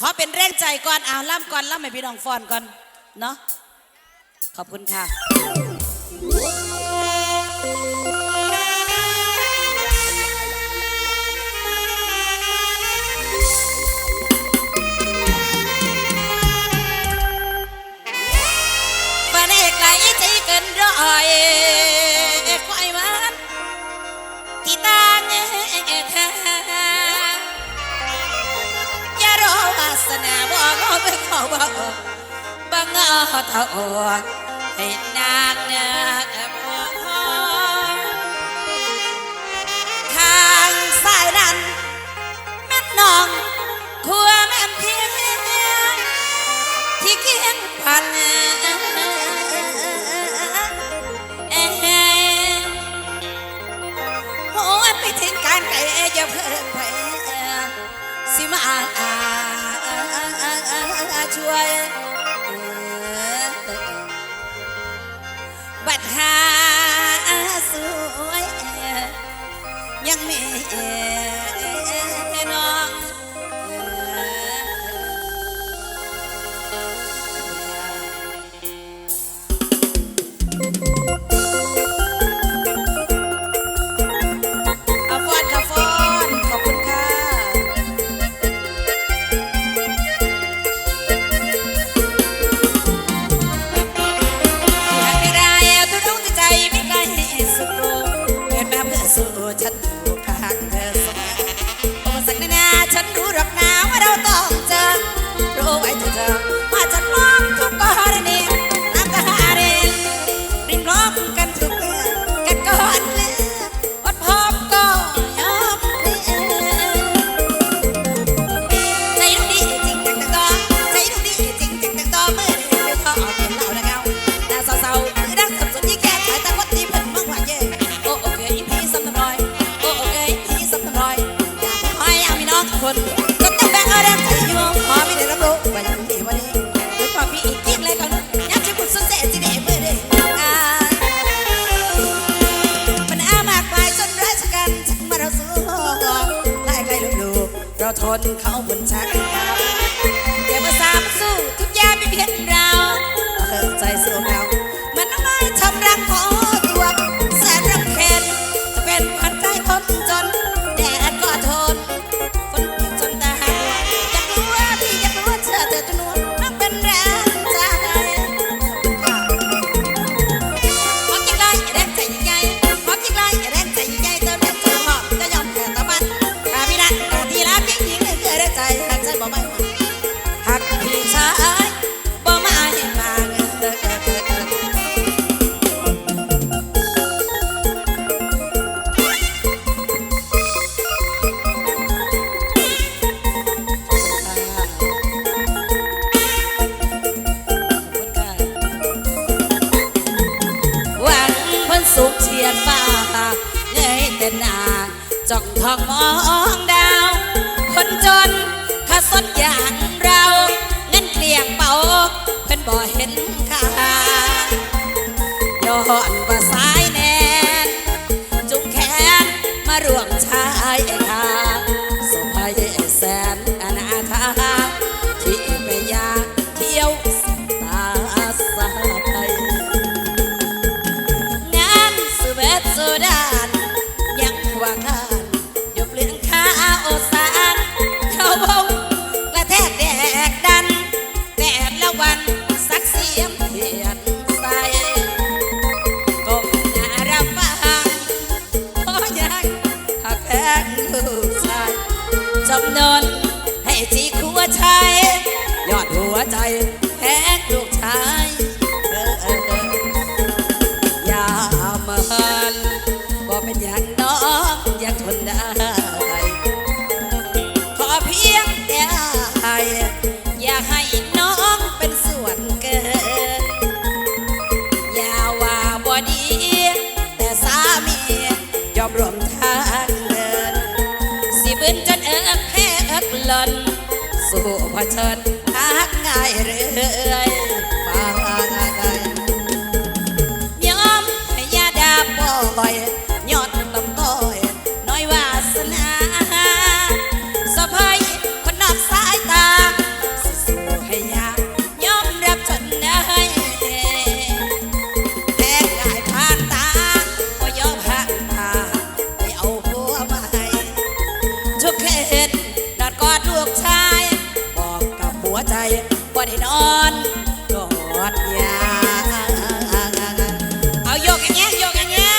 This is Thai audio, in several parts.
ขอเป็นแรงใจก่อนอ้าวล่ำก่อนล่ำให้พี่น้องฟอนก่อนเนาะขอบคุณค่ะฝันไกลใจกันร่อย สนาบ่ก็ไม่เข้าบ่บังเอาเท่าให้นางเนื้อปรยทางสายนั้นแม่น้อง บัดหาสวยยังไม่น้อง tattoo. ท้อถึงเขาเหมือนแชาติครับ มนนให้จีคัวใจยอดหัวใจ เชิญทักง่ายเรื่อย ได้นอนกอดยาเอาโยกอย่างเงี้ยโยกอย่างเงี้ย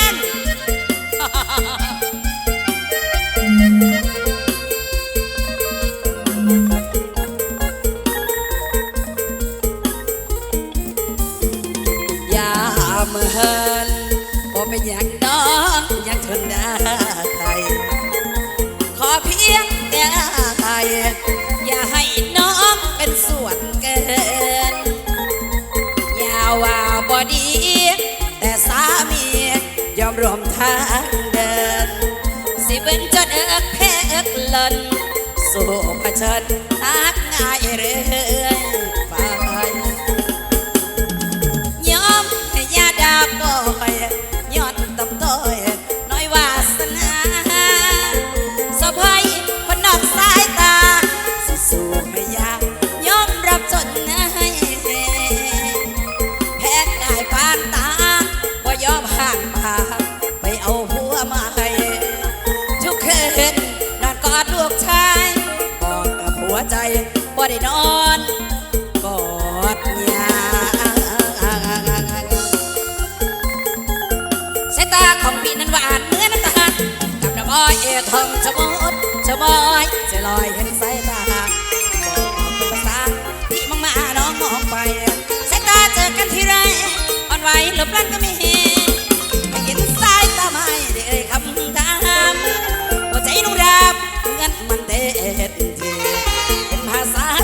ยามเฮินบ่ไป็อยากน้องยากทนได้ น สู้ประชันนักง่ายเร็อ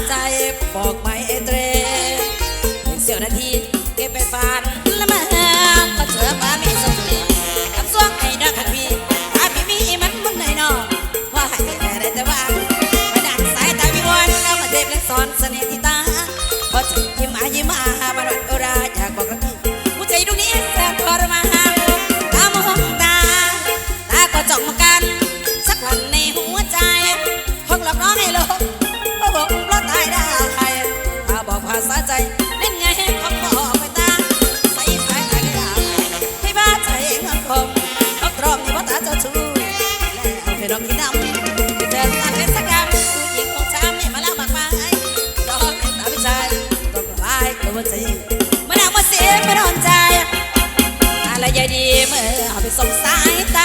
ใจปอกไม่เตรหนเสียวนาทีเก็บไปฝันละมามาเจอป้ามีสมดีคำสวงให้ดักพี่อาพีมีมันมันไหนนอพ่อให้แต่ได้แต่ว่าไม่ดักสายตาพี่วันแล้วมาเด็บและสอนเสน่ห์ที่ตาพอจะยิ้มอายิ้มอาบารัดโอราอยากบอกกันพี่ ส่งสายตา